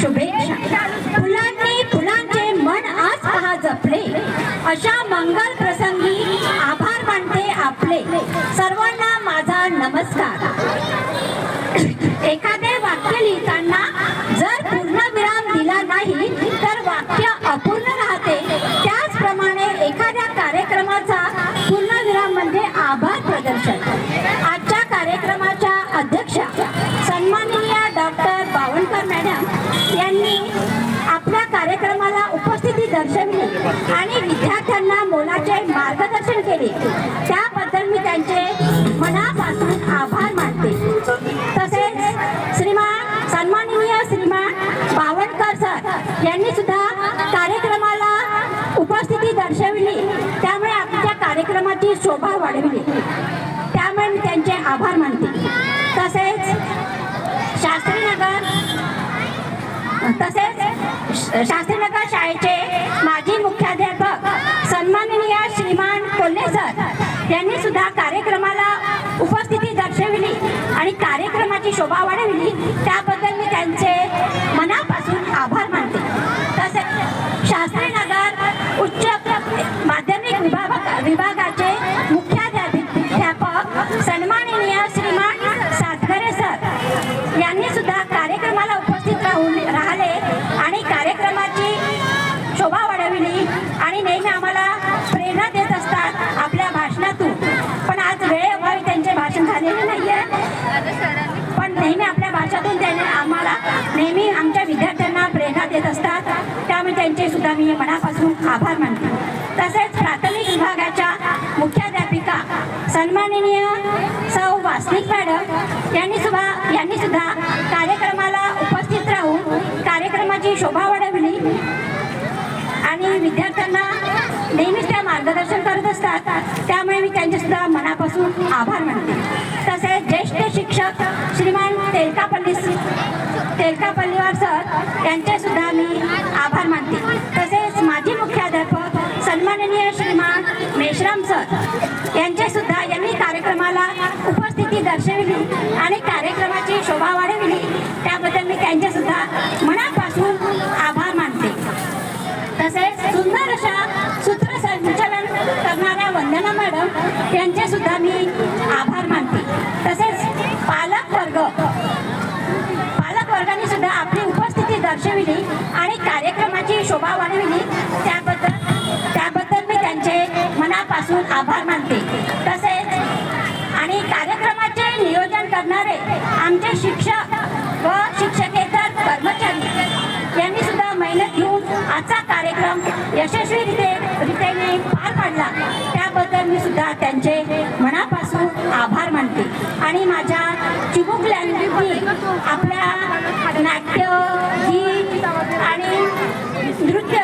शुभेच्छा. फुलांनी फुलांचे मन आज पहा जपले. अशा मंगल प्रसंगी आभार मानते आपले. सर्वांना माझा नमस्कार. एखादे वाक्य लिहिताना यांनी आपल्या कार्यक्रमाला उपस्थिती दर्शवली आणि विद्यार्थ्यांना मोलाचे मार्गदर्शन केले. त्याबद्दल मी त्यांचे मनापासून आभार मानते. तसेच श्रीमान सन्माननीय श्रीमान बावनकर सर यांनी सुद्धा कार्यक्रमाला उपस्थिती दर्शवली. त्यामुळे आमच्या कार्यक्रमाची शोभा वाढविली. त्यामुळे मी त्यांचे आभार मानते. तसेच शास्त्रीनगर तसेच शास्त्रीनगर शाळेचे माजी मुख्याध्यापक सन्माननीय श्रीमान कोल्हे सर यांनी सुद्धा कार्यक्रमाला उपस्थिती दर्शविली आणि कार्यक्रमाची शोभा वाढविली. त्याबद्दल मी त्यांचे मनापासून आभार मानते तसेच शास्त्रीनगर उच्च माध्यमिक विभाग विभागाचे मुख्याध्यापक सन्माननीय श्रीमान सातकरे सर यांनी सुद्धा कार्यक्रमाला उपस्थित राहून राहिले आणि कार्यक्रमाची शोभा वाढविली आणि नेहमी आम्हाला प्रेरणा देत असतात आपल्या भाषणातून. पण आज वेळेअभावी त्यांचे भाषण झालेले नाही आहे पण नेहमी आपल्या भाषातून त्याने आम्हाला नेहमी आमच्या विद्यार्थ्यांना प्रेरणा देत असतात. त्यामुळे त्यांचे सुद्धा मी मनापासून आभार मानते. तसेच प्राथमिक विभागाच्या मुख्याध्यापिका सन्माननीय सौ वासनिक मॅडम यांनी सुद्धा यांनी सुद्धा कार्यक्रमाला उपस्थित राहून कार्यक्रमाची शोभा वाढवली. आणि विद्यार्थ्यांना नेहमीच त्या मार्गदर्शन करत असतात. त्यामुळे मी त्यांचे सुद्धा मनापासून आभार मानते. तसेच ज्येष्ठ शिक्षक श्रीमान तेलकापल्ली तेलकापल्लीवार सर यांचे सुद्धा मी आभार मानते. तसेच माजी मुख्याध्यापक सन्माननीय श्रीमान मेश्राम सर यांचे सुद्धा यांनी कार्यक्रमाला उपस्थिती दर्शविली. करणाऱ्या मॅडम त्यांचे सुद्धा मी आभार मानते. तसेच पालक वर्ग पालक वर्गाने सुद्धा आपली उपस्थिती दर्शविली आणि कार्यक्रमाची शोभा वाढविली. त्याबद्दल त्याबद्दल मी त्यांचे मनापासून आभार मानते. तसेच आणि कार्यक्रमाचे नियोजन करणारे आमचे शिक्षक मी सुद्धा त्यांचे मनापासून आभार मानते. आणि माझ्या चिमुकल्यांनी आपल्या नाट्य गीत आणि नृत्य